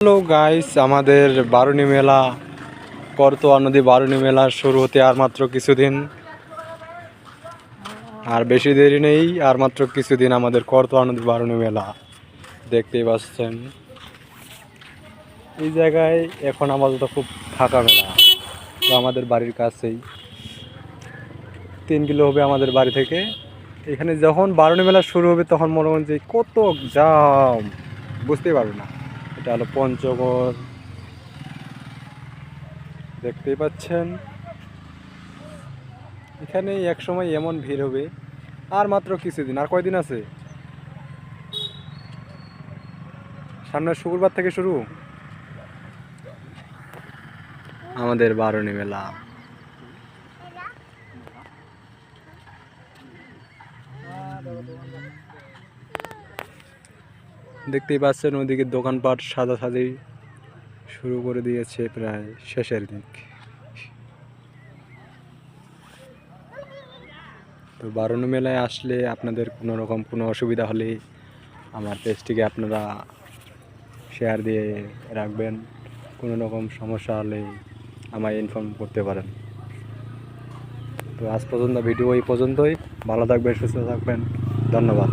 Hello guys, আমাদের বারুণী মেলা, করতোয়া নদী বারুণী মেলা শুরু হতে আর মাত্র কিছুদিন। আর বেশি দেরি নেই, আর মাত্র কিছুদিন আমাদের করতোয়া নদী বারুণী মেলা। দেখতেই পাচ্ছেন। এই জায়গায় এখন আপাতত খুব ফাঁকা মেলা, তো আমাদের বাড়ির কাছেই। তিন কিলো হবে আমাদের বাড়ি থেকে। এখানে যখন বারুণী মেলা শুরু হবে, তখন মনে হয় যে কত জাম, বুঝতেই পারবে না। এটা হলো পঞ্চগড়। দেখতেই পাচ্ছেন। এখানে এক সময় এমন ভিড় হবে। আর মাত্র কিছুদিন, আর কয়দিন আছে? সামনের শুক্রবার থেকে শুরু? আমাদের বারণী মেলা। দেখতেই পাচ্ছেন ওদিকে দোকানপাট সাদি শুরু করে দিয়েছে প্রায় শেষের দিক। তো বারণ মেলায় আসলে আপনাদের কোনো রকম কোনো অসুবিধা হলে আমার পেজটিকে আপনারা শেয়ার দিয়ে রাখবেন। কোনো রকম সমস্যা হলে আমায় ইনফর্ম করতে পারেন। তো আজ পর্যন্ত ভিডিও এই পর্যন্তই। ভালো থাকবেন, সুস্থ থাকবেন। ধন্যবাদ।